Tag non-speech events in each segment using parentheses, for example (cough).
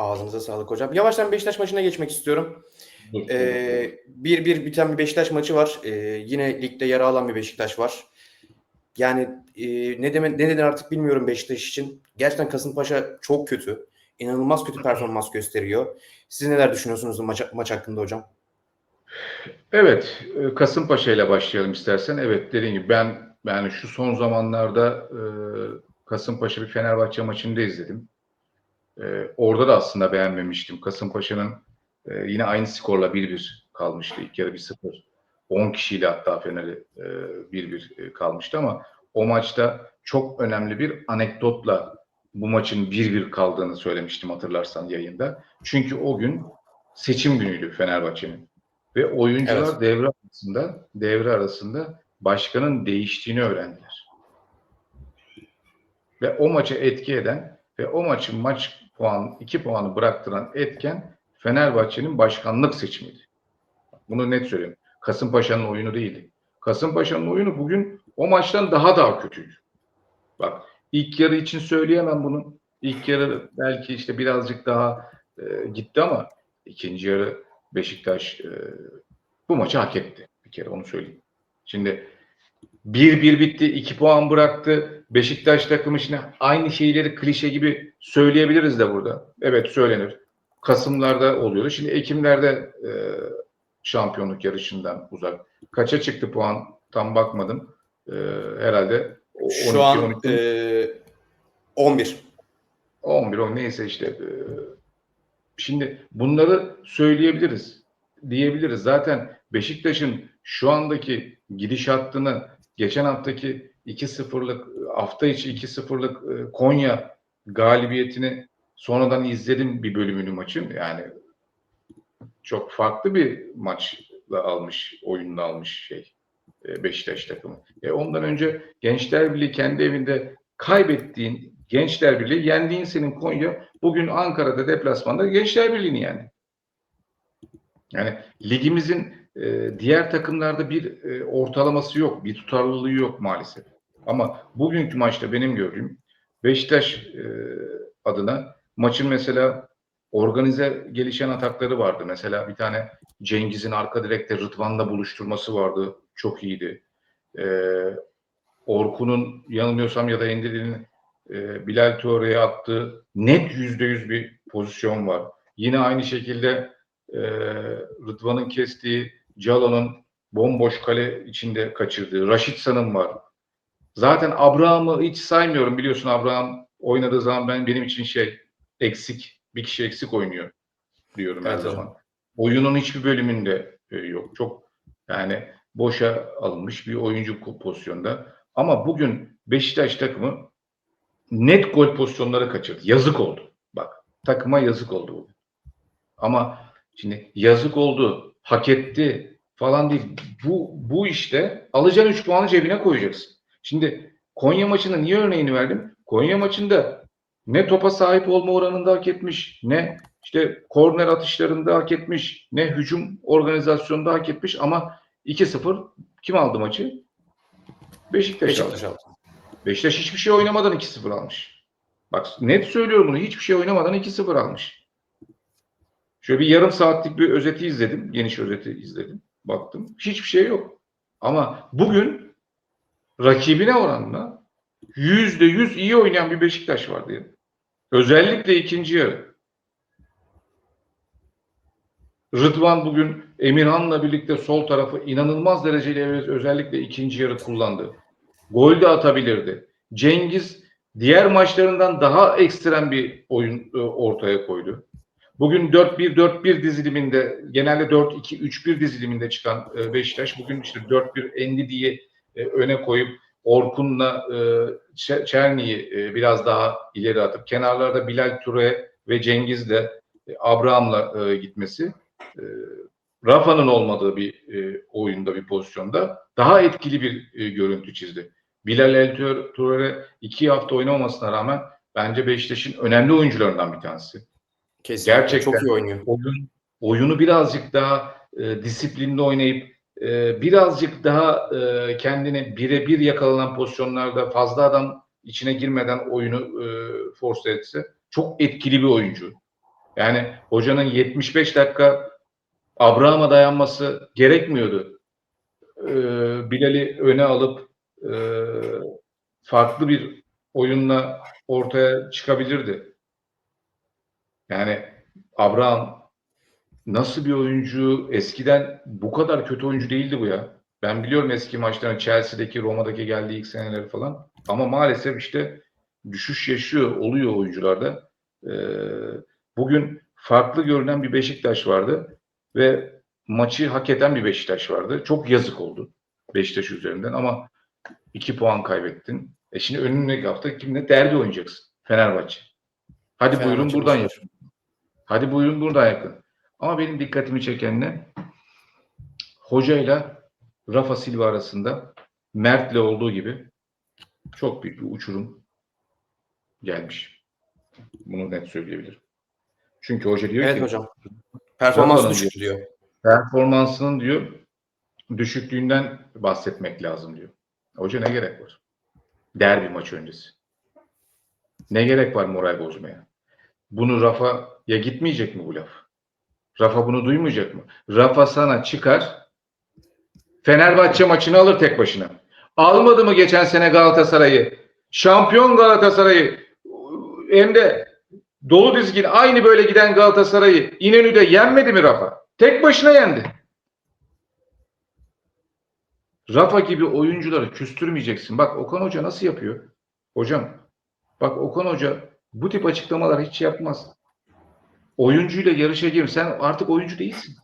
Ağzınıza sağlık hocam. Yavaştan Beşiktaş maçına geçmek istiyorum. Ee, bir bir biten bir Beşiktaş maçı var. Ee, yine ligde yara alan bir Beşiktaş var. Yani e, ne deme, ne denir artık bilmiyorum Beşiktaş için. Gerçekten Kasımpaşa çok kötü. İnanılmaz kötü performans gösteriyor. Siz neler düşünüyorsunuz maç, maç hakkında hocam? Evet, e, Kasımpaşa ile başlayalım istersen. Evet, dediğim gibi ben yani şu son zamanlarda e, Kasımpaşa bir Fenerbahçe maçını da izledim. E, orada da aslında beğenmemiştim. Kasımpaşa'nın e, yine aynı skorla 1-1 kalmıştı. İlk yarı 1-0. 10 kişiyle hatta Fener'i e, 1-1 e, kalmıştı ama o maçta çok önemli bir anekdotla bu maçın 1-1 kaldığını söylemiştim hatırlarsan yayında. Çünkü o gün seçim günüydü Fenerbahçe'nin. Ve oyuncular Evet. devre arasında devre arasında başkanın değiştiğini öğrendiler. Ve o maça etki eden ve o maçın maç puan 2 puanı bıraktıran etken Fenerbahçe'nin başkanlık seçimiydi. Bunu net söylüyorum. Kasımpaşa'nın oyunu değildi. Kasımpaşa'nın oyunu bugün o maçtan daha daha kötüydü. Bak ilk yarı için söyleyemem bunu. İlk yarı belki işte birazcık daha e, gitti ama ikinci yarı Beşiktaş e, bu maçı hak etti. Bir kere onu söyleyeyim. Şimdi 1-1 bitti. 2 puan bıraktı. Beşiktaş takımı şimdi aynı şeyleri klişe gibi söyleyebiliriz de burada. Evet söylenir. Kasımlarda oluyordu. Şimdi Ekimlerde e, şampiyonluk yarışından uzak. Kaça çıktı puan? Tam bakmadım. E, herhalde o- Şu 12, an 12, e, 11. 11 o neyse işte e, şimdi bunları söyleyebiliriz diyebiliriz. Zaten Beşiktaş'ın şu andaki gidiş hattını geçen haftaki 2-0'lık hafta içi 2-0'lık e, Konya galibiyetini sonradan izledim bir bölümünü maçın. Yani çok farklı bir maçla almış, oyunla almış şey e, Beşiktaş takımı. E ondan önce Gençler Birliği kendi evinde kaybettiğin Gençler Birliği yendiğin senin Konya bugün Ankara'da deplasmanda Gençler Birliği'ni yendi. Yani ligimizin e, diğer takımlarda bir e, ortalaması yok, bir tutarlılığı yok maalesef. Ama bugünkü maçta benim gördüğüm Beşiktaş e, adına maçın mesela organize gelişen atakları vardı. Mesela bir tane Cengiz'in arka direkte Rıdvan'la buluşturması vardı. Çok iyiydi. E, Orkun'un yanılmıyorsam ya da Endiri'nin e, Bilal Tuğre'ye attığı net yüzde yüz bir pozisyon var. Yine aynı şekilde e, Rıdvan'ın kestiği Calo'nun bomboş kale içinde kaçırdığı Raşit San'ın var. Zaten Abraham'ı hiç saymıyorum biliyorsun Abraham oynadığı zaman ben benim için şey eksik bir kişi eksik oynuyor diyorum her Evet hocam. zaman. Oyunun hiçbir bölümünde e, yok. Çok yani boşa alınmış bir oyuncu pozisyonda. Ama bugün Beşiktaş takımı net gol pozisyonları kaçırdı. Yazık oldu. Bak takıma yazık oldu bugün. Ama şimdi yazık oldu, hak etti falan değil. Bu bu işte alacağın 3 puanı cebine koyacaksın. Şimdi Konya maçında niye örneğini verdim? Konya maçında ne topa sahip olma oranında hak etmiş, ne işte korner atışlarında hak etmiş, ne hücum organizasyonunda hak etmiş ama 2-0 kim aldı maçı? Beşiktaş, aldı. Beşiktaş aldı. Beşiktaş hiçbir şey oynamadan 2-0 almış. Bak net söylüyorum bunu. Hiçbir şey oynamadan 2-0 almış. Şöyle bir yarım saatlik bir özeti izledim. Geniş özeti izledim. Baktım. Hiçbir şey yok. Ama bugün rakibine oranla yüzde yüz iyi oynayan bir Beşiktaş var diye. Özellikle ikinci yarı. Rıdvan bugün Emirhan'la birlikte sol tarafı inanılmaz derecede özellikle ikinci yarı kullandı. Gol de atabilirdi. Cengiz diğer maçlarından daha ekstrem bir oyun e, ortaya koydu. Bugün 4-1-4-1 diziliminde genelde 4-2-3-1 diziliminde çıkan e, Beşiktaş bugün işte 4-1 Endi diye e, öne koyup Orkun'la e, Çerni'yi e, biraz daha ileri atıp kenarlarda Bilal Ture ve Cengiz'le e, Abraham'la e, gitmesi Rafa'nın olmadığı bir oyunda bir pozisyonda daha etkili bir görüntü çizdi. Bilal El Ture iki hafta oynamamasına rağmen bence Beşiktaş'ın önemli oyuncularından bir tanesi Kesinlikle Gerçekten. çok iyi oynuyor. oyun oyunu birazcık daha e, disiplinli oynayıp e, birazcık daha e, kendini birebir yakalanan pozisyonlarda fazla adam içine girmeden oyunu e, force etse çok etkili bir oyuncu. Yani hocanın 75 dakika Abraham'a dayanması gerekmiyordu. Ee, Bilal'i öne alıp e, farklı bir oyunla ortaya çıkabilirdi. Yani Abraham nasıl bir oyuncu? Eskiden bu kadar kötü oyuncu değildi bu ya. Ben biliyorum eski maçlarını Chelsea'deki, Roma'daki geldiği ilk seneleri falan. Ama maalesef işte düşüş yaşıyor, oluyor oyuncularda. Ee, bugün farklı görünen bir Beşiktaş vardı ve maçı hak eden bir Beşiktaş vardı. Çok yazık oldu Beşiktaş üzerinden ama iki puan kaybettin. E şimdi önündeki hafta kimle? Derbi oynayacaksın. Fenerbahçe. Hadi buyurun Fenerbahçe buradan maçı var. yapın. Hadi buyurun buradan yakın. Ama benim dikkatimi çeken ne? Hocayla Rafa Silva arasında Mert'le olduğu gibi çok büyük bir uçurum gelmiş. Bunu net söyleyebilirim. Çünkü hoca diyor Evet ki hocam. Performans düşük diyor. performansının diyor düşüklüğünden bahsetmek lazım diyor. Hoca ne gerek var? Derbi maç öncesi. Ne gerek var moral bozmaya? Bunu Rafa'ya gitmeyecek mi bu laf? Rafa bunu duymayacak mı? Rafa sana çıkar Fenerbahçe maçını alır tek başına. Almadı mı geçen sene Galatasaray'ı? Şampiyon Galatasaray'ı hem de dolu dizgin aynı böyle giden Galatasaray'ı İnönü'de yenmedi mi Rafa? Tek başına yendi. Rafa gibi oyuncuları küstürmeyeceksin. Bak Okan Hoca nasıl yapıyor? Hocam bak Okan Hoca bu tip açıklamalar hiç yapmaz. Oyuncuyla yarışa gir. Sen artık oyuncu değilsin.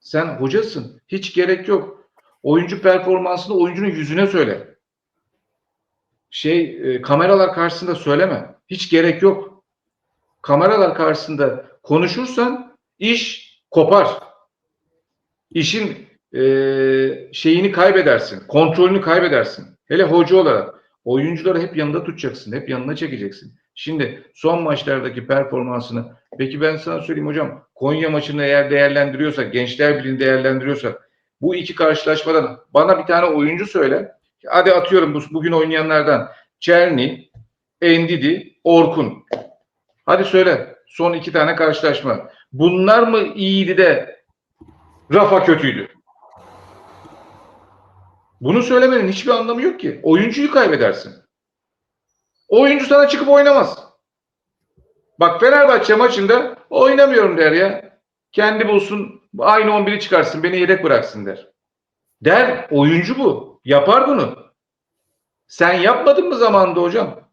Sen hocasın. Hiç gerek yok. Oyuncu performansını oyuncunun yüzüne söyle. Şey e, kameralar karşısında söyleme. Hiç gerek yok. Kameralar karşısında konuşursan iş kopar. İşin e, şeyini kaybedersin. Kontrolünü kaybedersin. Hele hoca olarak oyuncuları hep yanında tutacaksın. Hep yanına çekeceksin. Şimdi son maçlardaki performansını peki ben sana söyleyeyim hocam Konya maçını eğer değerlendiriyorsak Gençler Birliği'ni değerlendiriyorsak bu iki karşılaşmadan bana bir tane oyuncu söyle. Hadi atıyorum bu, bugün oynayanlardan Çerni, Endidi, Orkun. Hadi söyle son iki tane karşılaşma. Bunlar mı iyiydi de Rafa kötüydü? Bunu söylemenin hiçbir anlamı yok ki. Oyuncuyu kaybedersin. Oyuncu sana çıkıp oynamaz. Bak Fenerbahçe maçında oynamıyorum der ya. Kendi bulsun aynı 11'i çıkarsın beni yedek bıraksın der. Der oyuncu bu. Yapar bunu. Sen yapmadın mı zamanında hocam?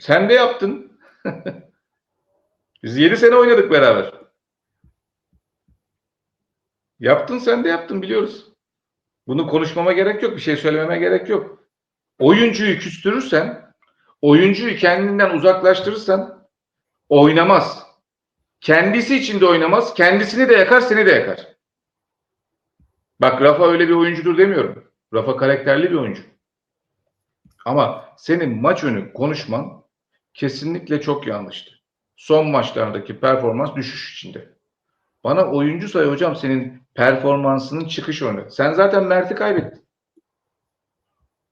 Sen de yaptın. (laughs) Biz 7 sene oynadık beraber. Yaptın sen de yaptın biliyoruz. Bunu konuşmama gerek yok. Bir şey söylememe gerek yok. Oyuncuyu küstürürsen, oyuncuyu kendinden uzaklaştırırsan oynamaz. Kendisi için de oynamaz. Kendisini de yakar, seni de yakar. Bak Rafa öyle bir oyuncudur demiyorum. Rafa karakterli bir oyuncu. Ama senin maç önü konuşman kesinlikle çok yanlıştı. Son maçlardaki performans düşüş içinde. Bana oyuncu say hocam senin performansının çıkış önü. Sen zaten Mert'i kaybettin.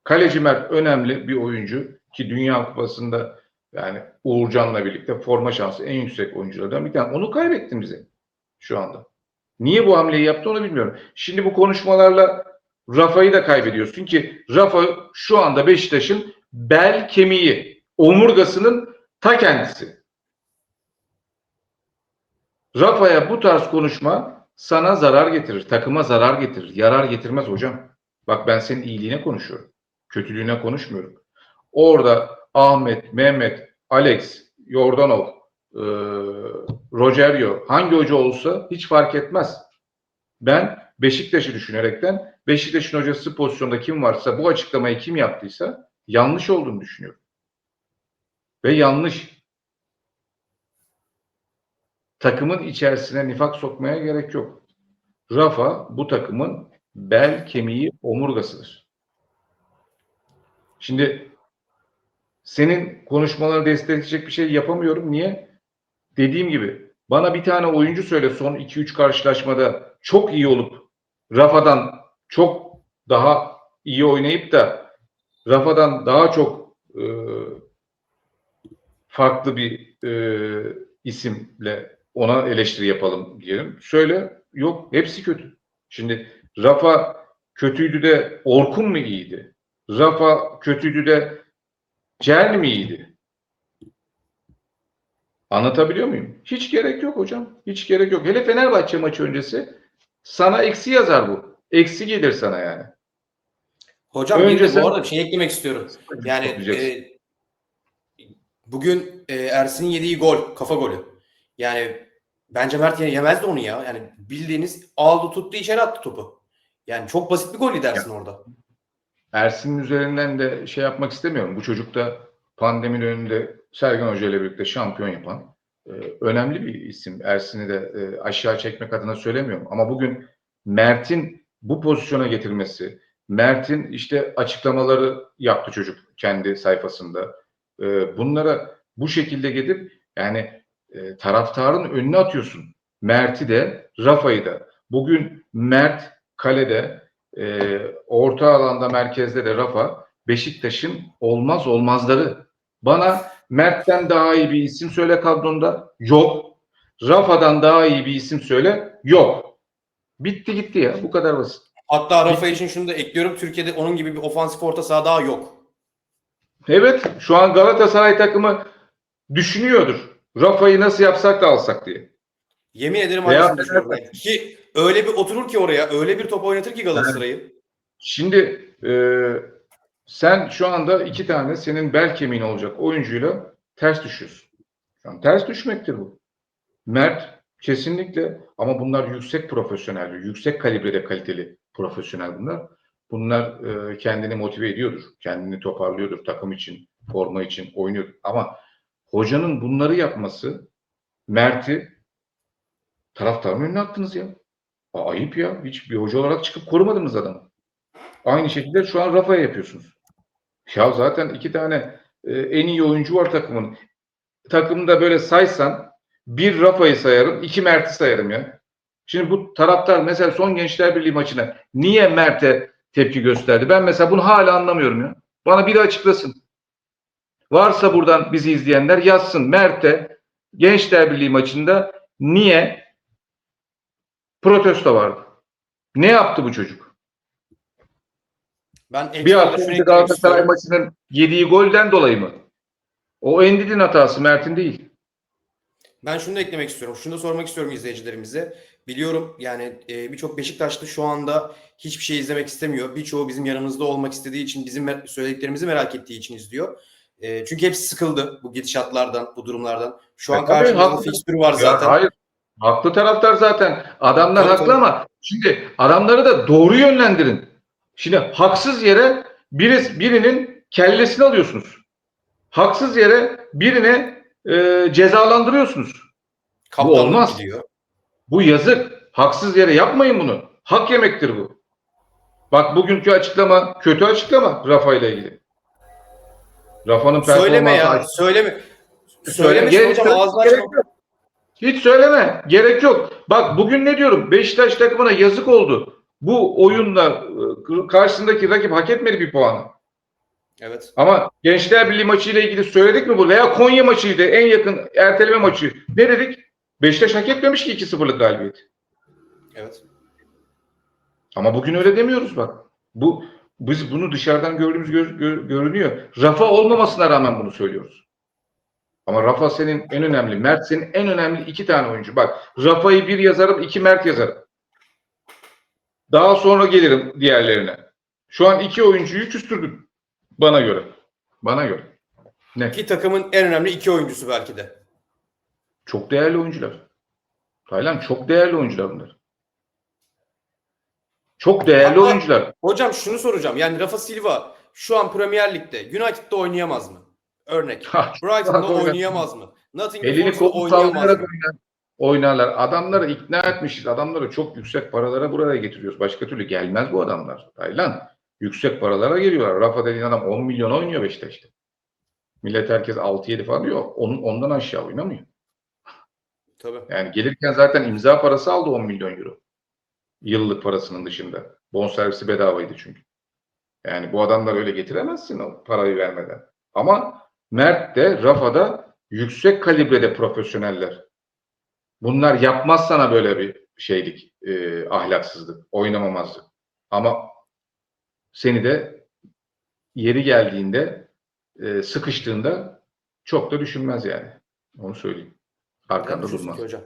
Kaleci Mert önemli bir oyuncu ki Dünya Kupası'nda yani Uğurcan'la birlikte forma şansı en yüksek oyunculardan bir tane. Onu kaybettin bize şu anda. Niye bu hamleyi yaptı onu bilmiyorum. Şimdi bu konuşmalarla Rafa'yı da kaybediyorsun ki Rafa şu anda Beşiktaş'ın bel kemiği, omurgasının ta kendisi. Rafa'ya bu tarz konuşma sana zarar getirir, takıma zarar getirir, yarar getirmez hocam. Bak ben senin iyiliğine konuşuyorum. Kötülüğüne konuşmuyorum. Orada Ahmet, Mehmet, Alex, Yordanov, e, Rogerio hangi hoca olsa hiç fark etmez. Ben Beşiktaş'ı düşünerekten Beşiktaş'ın hocası pozisyonda kim varsa bu açıklamayı kim yaptıysa yanlış olduğunu düşünüyorum. Ve yanlış. Takımın içerisine nifak sokmaya gerek yok. Rafa bu takımın bel kemiği omurgasıdır. Şimdi senin konuşmalarını destekleyecek bir şey yapamıyorum. Niye? Dediğim gibi bana bir tane oyuncu söyle son 2-3 karşılaşmada çok iyi olup Rafa'dan çok daha iyi oynayıp da Rafa'dan daha çok e, farklı bir e, isimle ona eleştiri yapalım diyelim. Söyle yok hepsi kötü. Şimdi Rafa kötüydü de Orkun mu iyiydi? Rafa kötüydü de Cel mi iyiydi? Anlatabiliyor muyum? Hiç gerek yok hocam. Hiç gerek yok. Hele Fenerbahçe maçı öncesi sana eksi yazar bu. Eksi gelir sana yani. Hocam Önce bir de sen- bu arada bir şey eklemek istiyorum. Yani e, bugün e, Ersin'in yediği gol, kafa golü. Yani bence Mert yemezdi onu ya. Yani bildiğiniz aldı tuttu içeri attı topu. Yani çok basit bir gol Ersin orada. Ersin'in üzerinden de şey yapmak istemiyorum. Bu çocuk da pandeminin önünde Sergen Hoca ile birlikte şampiyon yapan e, önemli bir isim. Ersin'i de e, aşağı çekmek adına söylemiyorum. Ama bugün Mert'in bu pozisyona getirmesi, Mert'in işte açıklamaları yaptı çocuk kendi sayfasında. E, bunlara bu şekilde gidip yani e, taraftarın önüne atıyorsun. Mert'i de, Rafa'yı da. Bugün Mert kalede, e, orta alanda merkezde de Rafa Beşiktaş'ın olmaz olmazları. Bana Mert'ten daha iyi bir isim söyle kadronda. Yok. Rafa'dan daha iyi bir isim söyle. Yok. Bitti gitti ya. Bu kadar basit. Hatta Rafa için şunu da ekliyorum. Türkiye'de onun gibi bir ofansif orta saha daha yok. Evet. Şu an Galatasaray takımı düşünüyordur. Rafa'yı nasıl yapsak da alsak diye. Yemin ederim Veya aynısını. Ki öyle bir oturur ki oraya, öyle bir top oynatır ki Galatasaray'ı. Şimdi e, sen şu anda iki tane senin bel kemiğin olacak oyuncuyla ters düşüyorsun. An ters düşmektir bu. Mert kesinlikle ama bunlar yüksek profesyonel, yüksek kalibrede kaliteli profesyonel bunlar. Bunlar e, kendini motive ediyordur, kendini toparlıyordur takım için, forma için oynuyor. Ama hocanın bunları yapması Mert'i taraftarın önüne attınız ya. Aa, ayıp ya. Hiç bir hoca olarak çıkıp korumadınız adamı. Aynı şekilde şu an Rafa'ya yapıyorsunuz. Ya zaten iki tane e, en iyi oyuncu var takımın. Takımda böyle saysan bir Rafa'yı sayarım, iki Mert'i sayarım ya. Şimdi bu taraftar mesela son Gençler Birliği maçına niye Mert'e tepki gösterdi? Ben mesela bunu hala anlamıyorum ya. Bana biri açıklasın. Varsa buradan bizi izleyenler yazsın. Mert'e Gençler Birliği maçında niye protesto vardı? Ne yaptı bu çocuk? Ben Bir hafta önce Galatasaray istiyorum. maçının yediği golden dolayı mı? O Endid'in hatası Mert'in değil. Ben şunu da eklemek istiyorum. Şunu da sormak istiyorum izleyicilerimize. Biliyorum yani e, birçok Beşiktaşlı şu anda hiçbir şey izlemek istemiyor. Birçoğu bizim yanımızda olmak istediği için, bizim söylediklerimizi merak ettiği için izliyor. E, çünkü hepsi sıkıldı bu gidişatlardan, bu durumlardan. Şu E, an karşımızda fikstürü var Ya zaten. hayır. Haklı taraftar zaten. Adamlar Tabii, haklı ama şimdi adamları da doğru yönlendirin. Şimdi haksız yere biri, birinin kellesini alıyorsunuz. Haksız yere birine e, cezalandırıyorsunuz. Kaptanlık olmaz. gidiyor. Bu yazık. Haksız yere yapmayın bunu. Hak yemektir bu. Bak bugünkü açıklama kötü açıklama Rafa ile ilgili. Rafa'nın Söyleme ya, performansı söyleme. Söyle, Söylemesin gerek hocam Hiç söyleme. Gerek yok. Bak bugün ne diyorum? Beşiktaş takımına yazık oldu. Bu oyunla e, karşısındaki rakip hak etmedi bir puanı. Evet. Ama Gençler Birliği maçıyla ilgili söyledik mi bu? Veya Konya maçıydı en yakın erteleme maçı. Ne dedik? Beşiktaş hak etmemiş ki 2-0'lık galibiyet. Evet. Ama bugün öyle demiyoruz bak. Bu biz bunu dışarıdan gördüğümüz gör- gör- görünüyor. Rafa olmamasına rağmen bunu söylüyoruz. Ama Rafa senin en önemli, Mert senin en önemli iki tane oyuncu. Bak Rafa'yı bir yazarım, iki Mert yazarım. Daha sonra gelirim diğerlerine. Şu an iki oyuncuyu küstürdüm. Bana göre. Bana göre. Ne? Ki takımın en önemli iki oyuncusu belki de. Çok değerli oyuncular. Taylan çok değerli oyuncular bunlar. Çok değerli Hatta- oyuncular. Hocam şunu soracağım. Yani Rafa Silva şu an Premier Lig'de United'da oynayamaz mı? Örnek. Brighton'da oynayamaz mı? Nottingham Elini kolunu sallayarak oynar, oynarlar. Adamları ikna etmişiz. Adamları çok yüksek paralara buraya getiriyoruz. Başka türlü gelmez bu adamlar. Taylan yüksek paralara geliyorlar. Rafa dediğin adam 10 milyon oynuyor Beşiktaş'ta. Millet herkes 6-7 falan diyor. Onun, ondan aşağı oynamıyor. Tabii. Yani gelirken zaten imza parası aldı 10 milyon euro. Yıllık parasının dışında. Bonservisi bedavaydı çünkü. Yani bu adamlar öyle getiremezsin o parayı vermeden. Ama Mert de Rafa da yüksek kalibrede profesyoneller. Bunlar yapmaz sana böyle bir şeylik, e, ahlaksızlık, oynamamazlık. Ama seni de yeri geldiğinde, e, sıkıştığında çok da düşünmez yani. Onu söyleyeyim. Arkanda durmaz. hocam?